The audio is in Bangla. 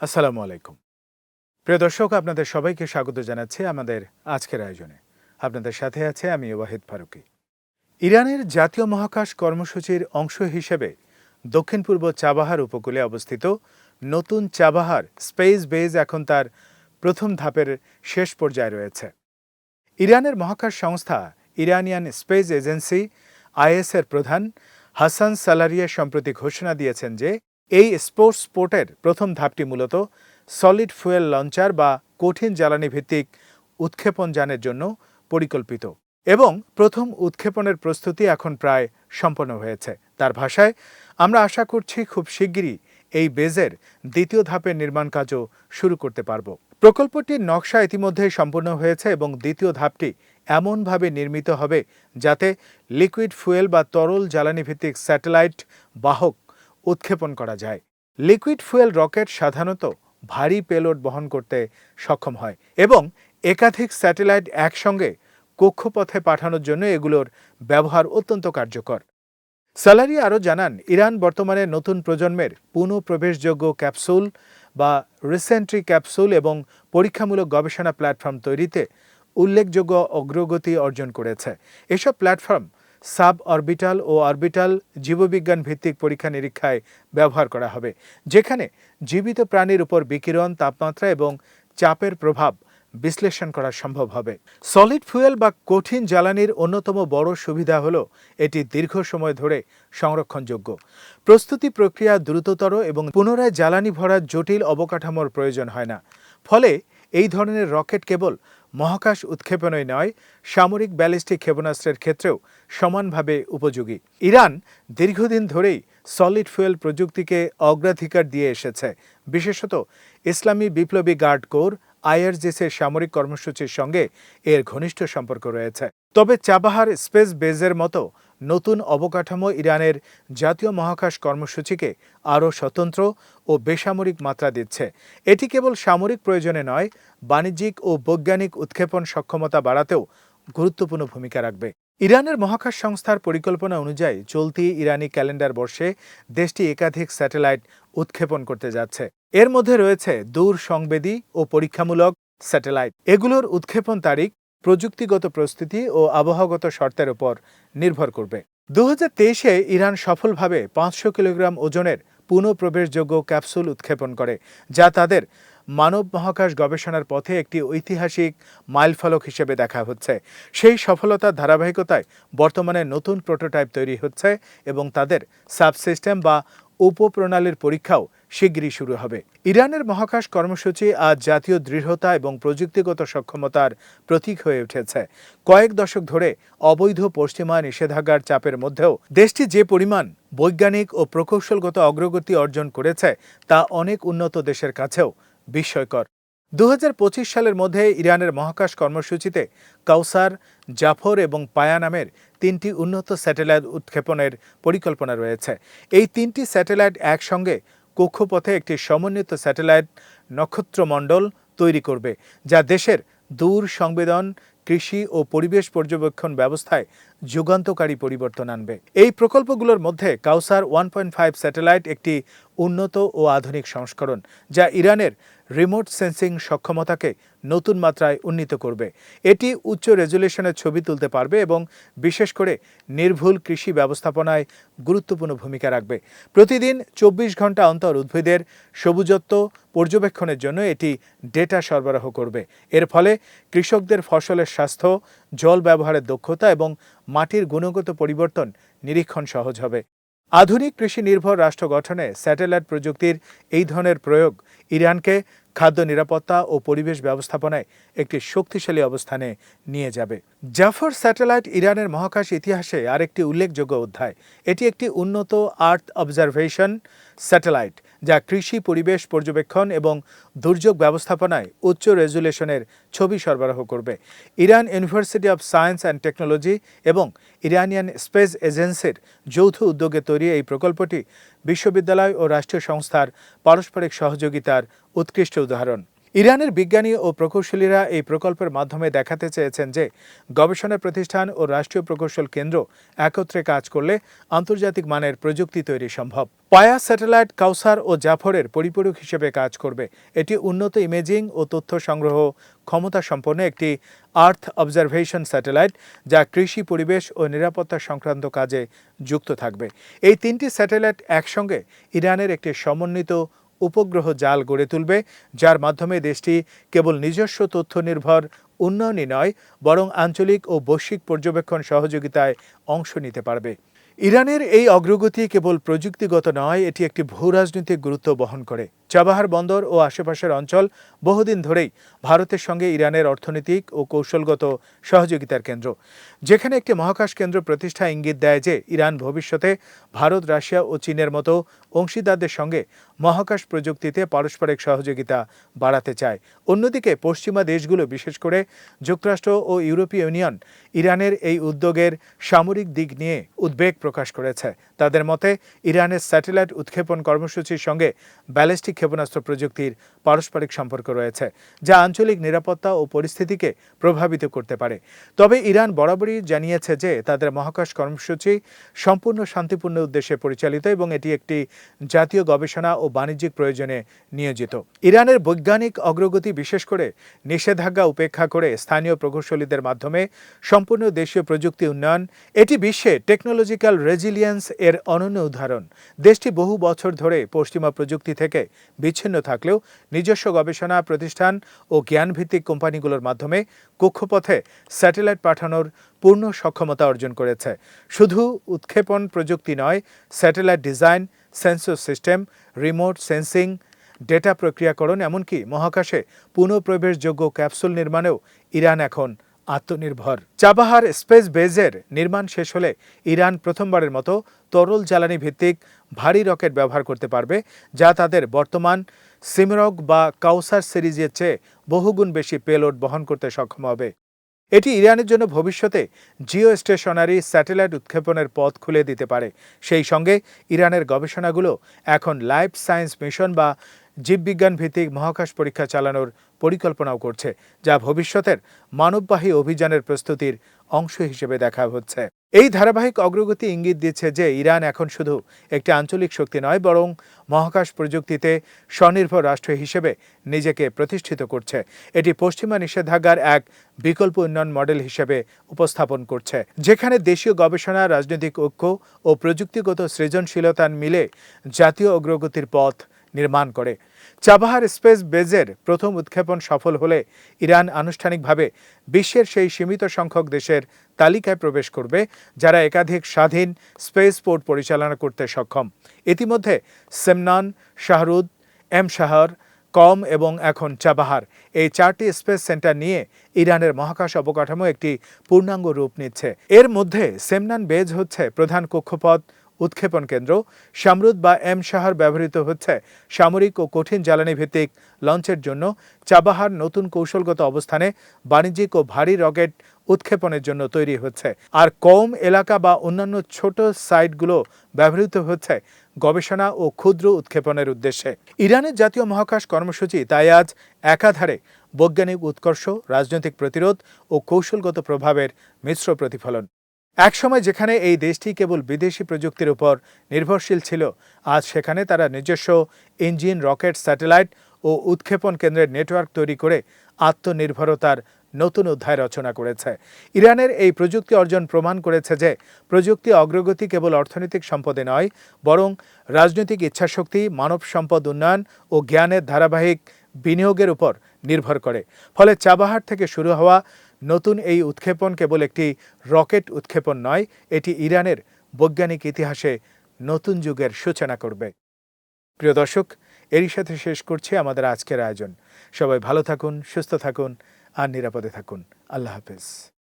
আসসালামু আলাইকুম। প্রিয় দর্শক, আপনাদের সবাইকে স্বাগত জানাচ্ছি আমাদের আজকের আয়োজনে। আপনাদের সাথে আছে আমি ওয়াহিদ ফারুকি। ইরানের জাতীয় মহাকাশ কর্মসূচির অংশ হিসেবে দক্ষিণ পূর্ব চাবাহার উপকূলে অবস্থিত নতুন চাবাহার স্পেস বেজ এখন তার প্রথম ধাপের শেষ পর্যায়ে রয়েছে। ইরানের মহাকাশ সংস্থা ইরানিয়ান স্পেস এজেন্সি আইএসের প্রধান হাসান সালারিয়া সম্প্রতি ঘোষণা দিয়েছেন যে এই স্পোর্টস পোর্টের প্রথম ধাপটি মূলত সলিড ফুয়েল লঞ্চার বা কঠিন জ্বালানি ভিত্তিক উৎক্ষেপণ যানের জন্য পরিকল্পিত এবং প্রথম উৎক্ষেপণের প্রস্তুতি এখন প্রায় সম্পন্ন হয়েছে। তার ভাষায়, আমরা আশা করছি খুব শিগগিরই এই বেজের দ্বিতীয় ধাপের নির্মাণ কাজও শুরু করতে পারব। প্রকল্পটির নকশা ইতিমধ্যেই সম্পূর্ণ হয়েছে এবং দ্বিতীয় ধাপটি এমনভাবে নির্মিত হবে যাতে লিকুইড ফুয়েল বা তরল জ্বালানি ভিত্তিক স্যাটেলাইট বাহক উৎক্ষেপণ করা যায়। লিকুইড ফুয়েল রকেট সাধারণত ভারী পেলোড বহন করতে সক্ষম হয় এবং একাধিক স্যাটেলাইট একসঙ্গে কক্ষপথে পাঠানোর জন্য এগুলোর ব্যবহার অত্যন্ত কার্যকর। সালারি আরও জানান, ইরান বর্তমানে নতুন প্রজন্মের পুনঃপ্রবেশযোগ্য ক্যাপসুল বা রিসেন্ট্রি ক্যাপসুল এবং পরীক্ষামূলক গবেষণা প্ল্যাটফর্ম তৈরিতে উল্লেখযোগ্য অগ্রগতি অর্জন করেছে। এসব প্ল্যাটফর্ম সাব অরবিটাল ও অরবিটাল জীববিজ্ঞান ভিত্তিক পরীক্ষা নিরীক্ষায় ব্যবহার করা হবে, যেখানে জীবিত প্রাণীর উপর বিকিরণ, তাপমাত্রা এবং চাপের প্রভাব বিশ্লেষণ করা সম্ভব হবে। সলিড ফুয়েল বা কঠিন জ্বালানির অন্যতম বড় সুবিধা হল এটি দীর্ঘ সময় ধরে সংরক্ষণযোগ্য। প্রস্তুতি প্রক্রিয়া দ্রুততর এবং পুনরায় জ্বালানি ভরার জটিল অবকাঠামোর প্রয়োজন হয় না। ফলে এই ধরনের রকেট কেবল মহাকাশ উৎক্ষেপণই নয়, সামরিক ব্যালিস্টিক ক্ষেপণাস্ত্রের ক্ষেত্রেও সমানভাবে উপযোগী। ইরান দীর্ঘদিন ধরেই সলিড ফুয়েল প্রযুক্তিকে অগ্রাধিকার দিয়ে এসেছে। বিশেষত ইসলামী বিপ্লবী গার্ড কোর আইআরজিসির সামরিক কর্মসূচির সঙ্গে এর ঘনিষ্ঠ সম্পর্ক রয়েছে। তবে চাবাহার স্পেস বেজের মতো নতুন অবকাঠামো ইরানের জাতীয় মহাকাশ কর্মসূচিকে আরও স্বতন্ত্র ও বেসামরিক মাত্রা দিচ্ছে। এটি কেবল সামরিক প্রয়োজনে নয়, বাণিজ্যিক ও বৈজ্ঞানিক উৎক্ষেপণ সক্ষমতা বাড়াতেও গুরুত্বপূর্ণ ভূমিকা রাখবে। ইরানের মহাকাশ সংস্থার পরিকল্পনা অনুযায়ী চলতি ইরানি ক্যালেন্ডার বর্ষে দেশটি একাধিক স্যাটেলাইট উৎক্ষেপণ করতে যাচ্ছে। এর মধ্যে রয়েছে দূর সংবেদী ও পরীক্ষামূলক স্যাটেলাইট। এগুলোর উৎক্ষেপণ তারিখ প্রযুক্তিগত প্রস্তুতি ও আবহাওয়াগত শর্তের উপর নির্ভর করবে। দু তেইশে ইরান সফলভাবে পাঁচশো কিলোগ্রাম ওজনের পুনঃপ্রবেশযোগ্য ক্যাপসুল উৎক্ষেপণ করে, যা তাদের মানব মহাকাশ গবেষণার পথে একটি ঐতিহাসিক মাইলফলক হিসেবে দেখা হচ্ছে। সেই সফলতার ধারাবাহিকতায় বর্তমানে নতুন প্রোটোটাইপ তৈরি হচ্ছে এবং তাদের সাবসিস্টেম বা উপপ্রণালীর পরীক্ষাও শিগগিরই শুরু হবে। ইরানের মহাকাশ কর্মসূচি আজ জাতীয় দৃঢ়তা এবং প্রযুক্তিগত সক্ষমতার প্রতীক হয়ে উঠেছে। কয়েক দশক ধরে অবৈধ পশ্চিমা নিষেধাজ্ঞার চাপের মধ্যেও দেশটি যে পরিমাণ বৈজ্ঞানিক ও প্রকৌশলগত অগ্রগতি অর্জন করেছে, তা অনেক উন্নত দেশের কাছেও বিস্ময়কর। দু হাজার পঁচিশ সালের মধ্যে ইরানের মহাকাশ কর্মসূচিতে কাউসার, জাফর এবং পায়া নামের তিনটি উন্নত স্যাটেলাইট উৎক্ষেপণের পরিকল্পনা রয়েছে। এই তিনটি স্যাটেলাইট একসঙ্গে কক্ষপথে একটি সমন্বিত স্যাটেলাইট নক্ষত্রমণ্ডল তৈরি করবে, যা দেশের দূর সংবেদন কৃষি ও পরিবেশ পর্যবেক্ষণ ব্যবস্থায় যুগান্তকারী পরিবর্তন আনবে। এই প্রকল্পগুলোর মধ্যে Kowsar one point five satellite একটি উন্নত ও আধুনিক সংস্করণ, যা ইরানের রিমোট সেন্সিং সক্ষমতাকে নতুন মাত্রায় উন্নীত করবে। এটি উচ্চ রেজুলেশনের ছবি তুলতে পারবে এবং বিশেষ করে নির্ভুল কৃষি ব্যবস্থাপনায় গুরুত্বপূর্ণ ভূমিকা রাখবে। প্রতিদিন চব্বিশ ঘণ্টা অন্তর উদ্ভিদের সবুজত্ব পর্যবেক্ষণের জন্য এটি ডেটা সরবরাহ করবে। এর ফলে কৃষকদের ফসলের স্বাস্থ্য জল ব্যবহারের দক্ষতা এবং মাটির গুণগত পরিবর্তন নিরীক্ষণ সহজ হবে। আধুনিক কৃষি নির্ভর রাষ্ট্র গঠনে স্যাটেলাইট প্রযুক্তির এই ধরনের প্রয়োগ ইরানকে খাদ্য নিরাপত্তা ও পরিবেশ ব্যবস্থাপনায় একটি শক্তিশালী অবস্থানে নিয়ে যাবে। জাফর স্যাটেলাইট ইরানের মহাকাশ ইতিহাসে আরেকটি উল্লেখযোগ্য অধ্যায়। এটি একটি উন্নত আর্থ অবজারভেশন স্যাটেলাইট যা কৃষি পরিবেশ পর্যবেক্ষণ এবং দুর্যোগ ব্যবস্থাপনায় উচ্চ রেজুলেশনের ছবি সরবরাহ করবে। Iran university of science and technology এবং ইরানিয়ান স্পেস এজেন্সির যৌথ উদ্যোগে তৈরি এই প্রকল্পটি বিশ্ববিদ্যালয় ও রাষ্ট্রীয় সংস্থার পারস্পরিক সহযোগিতার উৎকৃষ্ট উদাহরণ। ইরানের বিজ্ঞানী ও প্রকৌশলীরা এই প্রকল্পের মাধ্যমে দেখাতে চেয়েছেন যে গবেষণা প্রতিষ্ঠান ও রাষ্ট্রীয় প্রকৌশল কেন্দ্র একত্রে কাজ করলে আন্তর্জাতিক মানের প্রযুক্তি তৈরি সম্ভব। পায়া স্যাটেলাইট কাউসার ও জাফরের পরিপূরক হিসেবে কাজ করবে। এটি উন্নত ইমেজিং ও তথ্য সংগ্রহ ক্ষমতা সম্পন্ন একটি আর্থ অবজারভেশন স্যাটেলাইট যা কৃষি, পরিবেশ ও নিরাপত্তা সংক্রান্ত কাজে যুক্ত থাকবে। এই তিনটি স্যাটেলাইট একসঙ্গে ইরানের একটি সমন্বিত উপগ্রহ জাল গড়ে তুলবে, যার মাধ্যমে দেশটি কেবল নিজস্ব তথ্য নির্ভর উন্নয়নই নয়, বরং আঞ্চলিক ও বৈশ্বিক পর্যবেক্ষণ সহযোগিতায় অংশ নিতে পারবে। ইরানের এই অগ্রগতি কেবল প্রযুক্তিগত নয়, এটি একটি ভূরাজনৈতিক গুরুত্ব বহন করে। চাবাহার বন্দর ও আশেপাশের অঞ্চল বহুদিন ধরেই ভারতের সঙ্গে ইরানের অর্থনৈতিক ও কৌশলগত সহযোগিতার কেন্দ্র। যেখানে একটি মহাকাশ কেন্দ্র প্রতিষ্ঠা ইঙ্গিত দেয় যে, ইরান ভবিষ্যতে ভারত, রাশিয়া ও চীনের মতো অংশীদারদের সঙ্গে মহাকাশ প্রযুক্তিতে পারস্পরিক সহযোগিতা বাড়াতে চায়। অন্যদিকে পশ্চিমা দেশগুলো, বিশেষ করে যুক্তরাষ্ট্র ও ইউরোপীয় ইউনিয়ন, ইরানের এই উদ্যোগের সামরিক দিক নিয়ে উদ্বেগ প্রকাশ করেছে। তাদের মতে, ইরানের স্যাটেলাইট উৎক্ষেপণ কর্মসূচির সঙ্গে ব্যালিস্টিক ক্ষেপণাস্ত্র প্রযুক্তির পারস্পরিক সম্পর্ক রয়েছে, যা আঞ্চলিক নিরাপত্তা ও পরিস্থিতিকে প্রভাবিত করতে পারে। তবে ইরান বরাবরই জানিয়েছে যে তাদের মহাকাশ কর্মসূচি সম্পূর্ণ শান্তিপূর্ণ উদ্দেশ্যে পরিচালিত এবং এটি একটি জাতীয় গবেষণা ও বাণিজ্যিক প্রয়োজনে নিয়োজিত। ইরানের বৈজ্ঞানিক অগ্রগতি বিশেষ করে নিষেধাজ্ঞা উপেক্ষা করে স্থানীয় প্রকৌশলীদের মাধ্যমে সম্পূর্ণ দেশীয় প্রযুক্তি উন্নয়ন, এটি বিশ্বে টেকনোলজিক্যাল রেজিলিয়েন্স এর অনন্য উদাহরণ। দেশটি বহু বছর ধরে পশ্চিমা প্রযুক্তি থেকে বিচ্ছিন্ন থাকলেও নিজস্ব গবেষণা প্রতিষ্ঠান ও জ্ঞানভিত্তিক কোম্পানিগুলোর মাধ্যমে কক্ষপথে স্যাটেলাইট পাঠানোর পূর্ণ সক্ষমতা অর্জন করেছে। শুধু উৎক্ষেপণ প্রযুক্তি নয়, satellite design, sensor system, remote sensing, data প্রক্রিয়াকরণ, এমনকি মহাকাশে পুনঃপ্রবেশযোগ্য ক্যাপসুল নির্মাণেও ইরান এখন আত্মনির্ভর। চাবাহার স্পেস বেজের নির্মাণ শেষ হলে ইরান প্রথমবারের মতো তরল জ্বালানি ভিত্তিক ভারী রকেট ব্যবহার করতে পারবে, যা তাদের বর্তমান সিমরগ বা কাউসার সিরিজের চেয়ে বহুগুণ বেশি পেলোড বহন করতে সক্ষম হবে। এটি ইরানের জন্য ভবিষ্যতে জিও স্টেশনারি স্যাটেলাইট উৎক্ষেপণের পথ খুলে দিতে পারে। সেই সঙ্গে ইরানের গবেষণাগুলো এখন লাইফ সায়েন্স মিশন বা জীববিজ্ঞান ভিত্তিক মহাকাশ পরীক্ষা চালানোর পরিকল্পনাও করছে, যা ভবিষ্যতের মানববাহী অভিযানের প্রস্তুতির অংশ হিসেবে দেখা হচ্ছে। এই ধারাবাহিক অগ্রগতি ইঙ্গিত দিচ্ছে যে ইরান এখন শুধু একটি আঞ্চলিক শক্তি নয়, বরং মহাকাশ প্রযুক্তিতে স্বনির্ভর রাষ্ট্র হিসেবে নিজেকে প্রতিষ্ঠিত করছে। এটি পশ্চিমা নিষেধাজ্ঞার এক বিকল্প উন্নয়ন মডেল হিসেবে উপস্থাপন করছে, যেখানে দেশীয় গবেষণা, রাজনৈতিক ঐক্য ও প্রযুক্তিগত সৃজনশীলতা মিলে জাতীয় অগ্রগতির পথ নির্মাণ করে। চাবাহার স্পেস বেজের প্রথম উৎক্ষেপণ সফল হলে ইরান আনুষ্ঠানিকভাবে বিশ্বের সেই সীমিত সংখ্যক দেশের তালিকায় প্রবেশ করবে, যারা একাধিক স্বাধীন স্পেস পোর্ট পরিচালনা করতে সক্ষম। ইতিমধ্যে সেমনান, শাহরুদ এম শাহর কম এবং এখন চাবাহার এই চারটি স্পেস সেন্টার নিয়ে ইরানের মহাকাশ অবকাঠামো একটি পূর্ণাঙ্গ রূপ নিচ্ছে। এর মধ্যে সেমনান বেজ হচ্ছে প্রধান কক্ষপথ উৎক্ষেপণ কেন্দ্র। সামরুদ বা এম শাহর ব্যবহৃত হচ্ছে সামরিক ও কঠিন জ্বালানি ভিত্তিক লঞ্চের জন্য। চাবাহার নতুন কৌশলগত অবস্থানে বাণিজ্যিক ও ভারী রকেট উৎক্ষেপণের জন্য তৈরি হচ্ছে। আর কম এলাকা বা অন্যান্য ছোট সাইটগুলো ব্যবহৃত হচ্ছে গবেষণা ও ক্ষুদ্র উৎক্ষেপণের উদ্দেশ্যে। ইরানের জাতীয় মহাকাশ কর্মসূচি তাই আজ একাধারে বৈজ্ঞানিক উৎকর্ষ, রাজনৈতিক প্রতিরোধ ও কৌশলগত প্রভাবের মিশ্র প্রতিফলন। একসময় যেখানে এই দেশটি কেবল বিদেশি প্রযুক্তির উপর নির্ভরশীল ছিল, আজ সেখানে তারা নিজস্ব ইঞ্জিন, রকেট, স্যাটেলাইট ও উৎক্ষেপণ কেন্দ্রের নেটওয়ার্ক তৈরি করে আত্মনির্ভরতার নতুন অধ্যায় রচনা করেছে। ইরানের এই প্রযুক্তি অর্জন প্রমাণ করেছে যে প্রযুক্তি অগ্রগতি কেবল অর্থনৈতিক সম্পদে নয়, বরং রাজনৈতিক ইচ্ছাশক্তি, মানব সম্পদ উন্নয়ন ও জ্ঞানের ধারাবাহিক বিনিয়োগের উপর নির্ভর করে। ফলে চাবাহার থেকে শুরু হওয়া নতুন এই উৎক্ষেপণ কেবল একটি রকেট উৎক্ষেপণ নয়, এটি ইরানের বৈজ্ঞানিক ইতিহাসে নতুন যুগের সূচনা করবে। প্রিয় দর্শক, এরই সাথে শেষ করছে আমাদের আজকের আয়োজন। সবাই ভালো থাকুন, সুস্থ থাকুন আর নিরাপদে থাকুন। আল্লাহ হাফেজ।